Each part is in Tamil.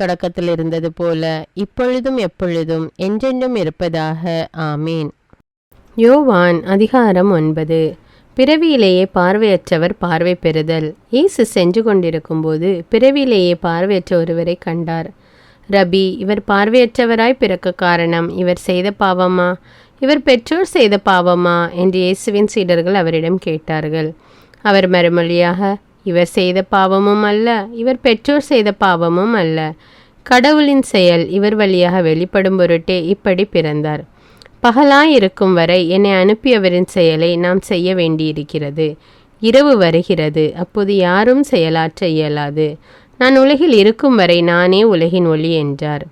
தொடக்கத்தில் இருந்தது போல இப்பொழுதும் எப்பொழுதும் என்றென்றும் இருப்பதாக. ஆமீன். யோவான் அதிகாரம் ஒன்பது. பிறவியிலேயே பார்வையற்றவர் பார்வை பெறுதல். இயேசு சென்று கொண்டிருக்கும்போது பிறவியிலேயே பார்வையற்ற ஒருவரை கண்டார். ரபி இவர் பார்வையற்றவராய் பிறக்க காரணம் இவர் செய்த பாவமா? இவர் பெற்றோர் செய்த பாவமா? என்று இயேசுவின் சீடர்கள் அவரிடம் கேட்டார்கள். அவர் மறுமொழியாக இவர் செய்த பாவமும் அல்ல இவர் பெற்றோர் செய்த பாவமும் அல்ல. கடவுளின் செயல் இவர் வழியாக வெளிப்படும் பொருட்டே இப்படி பிறந்தார். பகலாயிருக்கும் வரை என்னை அனுப்பியவரின் செயலை நாம் செய்ய வேண்டியிருக்கிறது. இரவு வருகிறது அப்போது யாரும் செயலாற்ற இயலாது. நான் உலகில் இருக்கும் வரை நானே உலகின் ஒளி என்றார்.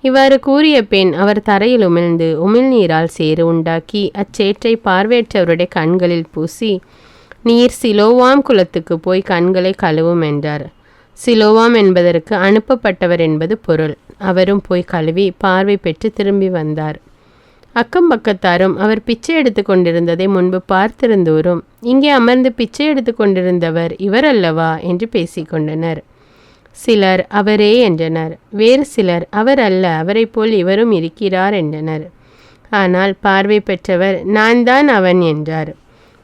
இவ்வாறு கூறிய பெண் அவர் தரையில் உமிழ்ந்து உமிழ்நீரால் சேறு உண்டாக்கி அச்சேற்றை பார்வையற்றவருடைய கண்களில் பூசி நீர் சிலோவாம் குலத்துக்கு போய் கண்களை கழுவும் என்றார். சிலோவாம் என்பதற்கு அனுப்பப்பட்டவர் என்பது பொருள். அவரும் போய் கழுவி பார்வை பெற்று திரும்பி வந்தார். அக்கம் பக்கத்தாரும் அவர் பிச்சை எடுத்து கொண்டிருந்ததை முன்பு பார்த்திருந்தோரும் இங்கே அமர்ந்து பிச்சை எடுத்து கொண்டிருந்தவர் இவர் அல்லவா? என்று பேசிக்கொண்டனர் சிலர் அவரே என்றனர். வேறு சிலர் அவர் அல்ல அவரைப் போல் இவரும் இருக்கிறார் என்றனர். ஆனால் பார்வை பெற்றவர் நான் தான் அவன் என்றார்.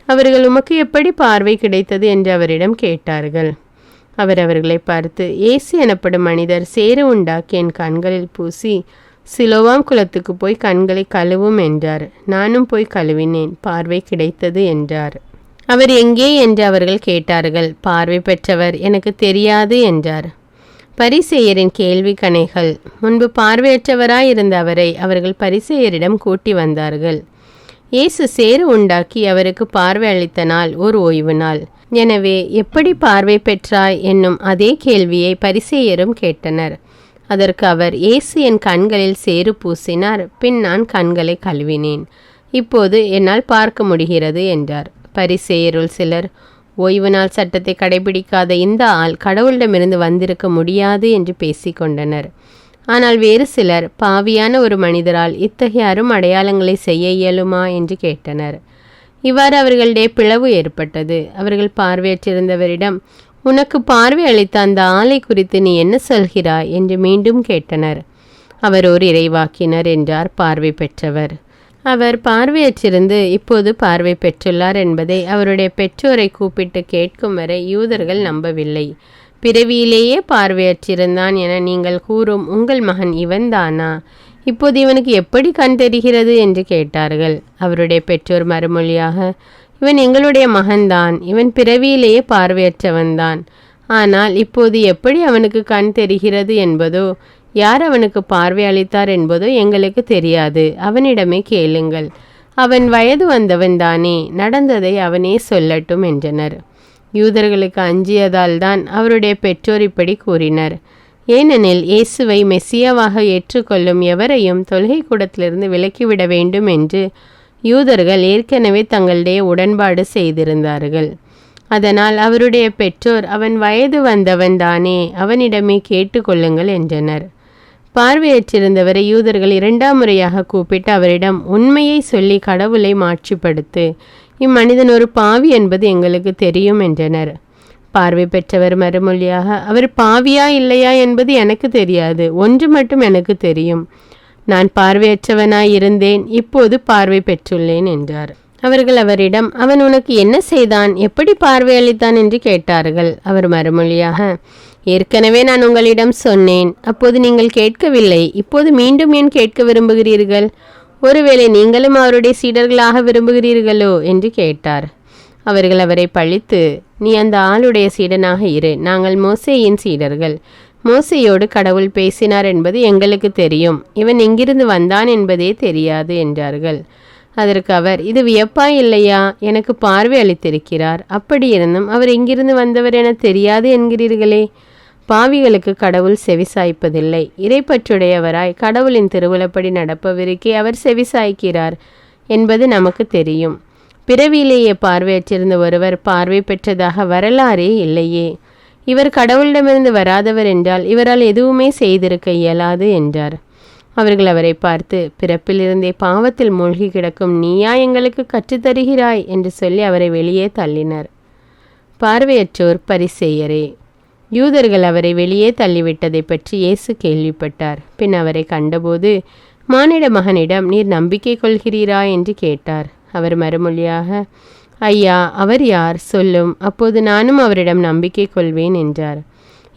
அவர்கள் உமக்கு எப்படி பார்வை கிடைத்தது என்று அவரிடம் கேட்டார்கள். அவர் அவர்களை பார்த்து ஏசி எனப்படும் மனிதர் சேர உண்டாக்கி என் கண்களில் பூசி சிலோவாம் குளத்துக்கு போய் கண்களை கழுவும் என்றார். நானும் போய் கழுவினேன் பார்வை கிடைத்தது என்றார். அவர் எங்கே என்று அவர்கள் கேட்டார்கள். பார்வை பெற்றவர் எனக்கு தெரியாது என்றார். பரிசெயரின் கேள்வி கணைகள். முன்பு பார்வையற்றவராய் இருந்த அவரை அவர்கள் பரிசெயரிடம் கூட்டி வந்தார்கள். இயேசு சேறு உண்டாக்கி அவருக்கு பார்வை அளித்த நாள் ஒரு ஓய்வு நாள். எனவே எப்படி பார்வை பெற்றாய்? என்னும் அதே கேள்வியை பரிசேயரும் கேட்டனர். அதற்கு அவர் இயேசு என் கண்களில் சேறு பூசினார் பின் நான் கண்களை கழுவினேன். இப்போது என்னால் பார்க்க முடிகிறது என்றார். பரிசேயருள் சிலர் ஓய்வு நாள் சட்டத்தை கடைபிடிக்காத இந்த ஆள் கடவுளிடமிருந்து வந்திருக்க முடியாது என்று பேசிக்கொண்டனர் ஆனால் வேறு சிலர் பாவியான ஒரு மனிதரால் இத்தகைய அரும் அடையாளங்களை செய்ய இயலுமா? என்று கேட்டனர். இவ்வாறு அவர்களிடையே பிளவு ஏற்பட்டது. அவர்கள் பார்வையற்றிருந்தவரிடம் உனக்கு பார்வை அளித்த அந்த ஆலை குறித்து நீ என்ன சொல்கிறாய்? என்று மீண்டும் கேட்டனர். அவர் ஒரு இறைவாக்கினர் என்றார் பார்வை பெற்றவர். அவர் பார்வையற்றிருந்து இப்போது பார்வை பெற்றுள்ளார் என்பதை அவருடைய பெற்றோரை கூப்பிட்டு கேட்கும் வரை யூதர்கள் நம்பவில்லை. பிறவியிலேயே பார்வையற்றிருந்தான் என நீங்கள் கூறும் உங்கள் மகன் இவன்தானா? இப்போது இவனுக்கு எப்படி கண் தெரிகிறது என்று கேட்டார்கள். அவருடைய பெற்றோர் மறுமொழியாக இவன் எங்களுடைய மகன்தான். இவன் பிறவியிலேயே பார்வையற்றவன்தான். ஆனால் இப்போது எப்படி அவனுக்கு கண் தெரிகிறது என்பதோ யார் அவனுக்கு பார்வை அளித்தார் என்பதோ எங்களுக்கு தெரியாது. அவனிடமே கேளுங்கள். அவன் வயது வந்தவன் தானே நடந்ததை அவனே சொல்லட்டும் என்றனர். யூதர்களுக்கு அஞ்சியதால் தான் அவருடைய பெற்றோர் இப்படி கூறினர். ஏனெனில் இயேசுவை மெஸ்ஸியாவாக ஏற்றுக்கொள்ளும் எவரையும் தொல்கை கூடத்திலிருந்து விலக்கிவிட வேண்டும் என்று யூதர்கள் ஏற்கனவே தங்களுடைய உடன்பாடு செய்திருந்தார்கள். அதனால் அவருடைய பெற்றோர் அவன் வயது வந்தவன் தானே அவனிடமே கேட்டுக்கொள்ளுங்கள் என்றனர். பார்வையற்றிருந்தவரை யூதர்கள் இரண்டாம் முறையாக கூப்பிட்டு அவரிடம் உண்மையை சொல்லி கடவுளை மாட்சிப்படுத்து இம்மனிதன் ஒரு பாவி என்பது எங்களுக்கு தெரியும் என்றனர். பார்வை பெற்றவர் மறுமொழியாக அவர் பாவியா இல்லையா என்பது எனக்கு தெரியாது ஒன்று மட்டும் எனக்கு தெரியும். நான் பார்வையற்றவனாய் இருந்தேன் இப்போது பார்வை பெற்றுள்ளேன் என்றார். அவர்கள் அவரிடம் அவன் உனக்கு என்ன செய்தான்? எப்படி பார்வையளித்தான் என்று கேட்டார்கள். அவர் மறுமொழியாக ஏற்கனவே நான் உங்களிடம் சொன்னேன் அப்போது நீங்கள் கேட்கவில்லை இப்போது மீண்டும் ஏன் கேட்க விரும்புகிறீர்கள்? ஒருவேளை நீங்களும் அவருடைய சீடர்களாக விரும்புகிறீர்களோ என்று கேட்டார். அவர்கள் அவரை பழித்து நீ அந்த ஆளுடைய சீடனாக இரு நாங்கள் மோசேயின் சீடர்கள். மோசையோடு கடவுள் பேசினார் என்பது எங்களுக்கு தெரியும். இவன் எங்கிருந்து வந்தான் என்பதே தெரியாது என்றார்கள். அதற்கு அவர் இது வியப்பா இல்லையா? எனக்கு பார்வை அளித்திருக்கிறார். அப்படி இருந்தும் அவர் எங்கிருந்து வந்தவர் என தெரியாது என்கிறீர்களே. பாவிகளுக்கு கடவுள் செவிசாய்ப்பதில்லை இறைப்பற்றுடையவராய் கடவுளின் திருவுளப்படி நடப்பவருக்கே அவர் செவிசாய்க்கிறார் என்பது நமக்கு தெரியும். பிறவியிலேயே பார்வையற்றிருந்த ஒருவர் பார்வை பெற்றதாக வரலாறே இல்லையே. இவர் கடவுளிடமிருந்து வராதவர் என்றால் இவரால் எதுவுமே செய்திருக்க இயலாது என்றார். அவர்கள் அவரை பார்த்து பிறப்பிலிருந்தே பாவத்தில் மூழ்கி கிடக்கும் நீயா எங்களுக்கு கற்றுத்தருகிறாய் என்று சொல்லி அவரை வெளியே தள்ளினர். பார்வையற்றோர் பரிசெய்யரே யூதர்கள் அவரை வெளியே தள்ளிவிட்டதை பற்றி இயேசு கேள்விப்பட்டார். பின் அவரை கண்டபோது மானிட மகனிடம் நீர் நம்பிக்கை கொள்கிறீரா? என்று கேட்டார். அவர் மறுமொழியாக ஐயா அவர் யார்? சொல்லும். அப்போது நானும் அவரிடம் நம்பிக்கை கொள்வேன் என்றார்.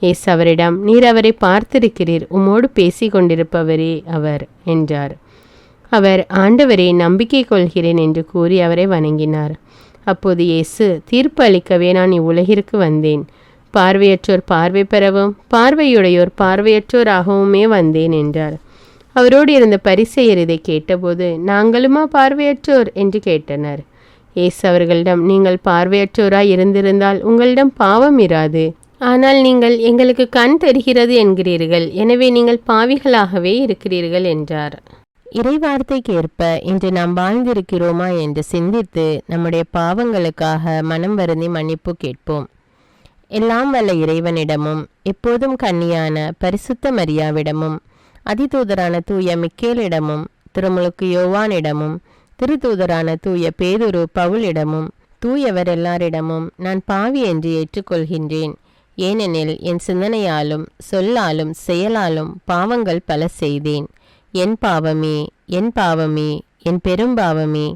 ஏசு அவரிடம் நீர் அவரை பார்த்திருக்கிறீர். உம்மோடு பேசி கொண்டிருப்பவரே அவர் என்றார். அவர் ஆண்டவரே நம்பிக்கை கொள்கிறேன் என்று கூறி அவரை வணங்கினார். அப்போது இயேசு தீர்ப்பு அளிக்கவே நான் இவ்வுலகிற்கு வந்தேன். பார்வையற்றோர் பார்வை பெறவும் பார்வையுடையோர் பார்வையற்றோராகவுமே வந்தேன் என்றார். அவரோடு இருந்த பரிசெயர் இதை கேட்டபோது நாங்களுமா பார்வையற்றோர்? என்று கேட்டனர். ஏசு அவர்களிடம் நீங்கள் பார்வையற்றோராய் இருந்திருந்தால் உங்களிடம் பாவம் இராது. ஆனால் நீங்கள் எங்களுக்கு கண் தெரிகிறது என்கிறீர்கள். எனவே நீங்கள் பாவிகளாகவே இருக்கிறீர்கள் என்றார். இறைவார்த்தைக்கேற்ப இன்று நாம் வாழ்ந்திருக்கிறோமா என்று சிந்தித்து நம்முடைய பாவங்களுக்காக மனம் வருந்தி மன்னிப்பு கேட்போம். எல்லாம் வல்ல இறைவனிடமும் எப்போதும் கன்னியான பரிசுத்த மரியாவிடமும் அதிதூதரான தூய மிக்கேலிடமும் திருமுழுக்கு யோவானிடமும் திருத்தூதரான தூய பேதுரு பவுலிடமும் தூயவர் எல்லாரிடமும் நான் பாவி என்று ஏற்றுக்கொள்கின்றேன். ஏனெனில் என் சிந்தனையாலும் சொல்லாலும் செயலாலும் பாவங்கள் பல செய்தேன். என் பாவமே என் பாவமே என் பெரும் பாவமே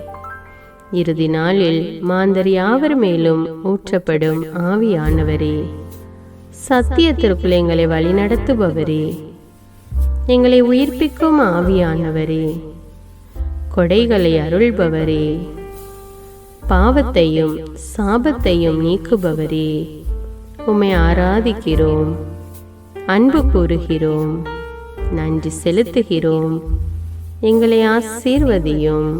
இறுதி நாளில் மாந்தர் யாவர் மேலும் ஊற்றப்படும் ஆவியானவரே. சத்தியத்திற்குள் எங்களை வழிநடத்துபவரே. எங்களை உயிர்ப்பிக்கும் ஆவியானவரே. கொடைகளை அருள்பவரே. பாவத்தையும் சாபத்தையும் நீக்குபவரே. உம்மை ஆராதிக்கிறோம் அன்பு கூறுகிறோம் நன்றி செலுத்துகிறோம் எங்களை ஆசீர்வதியும்.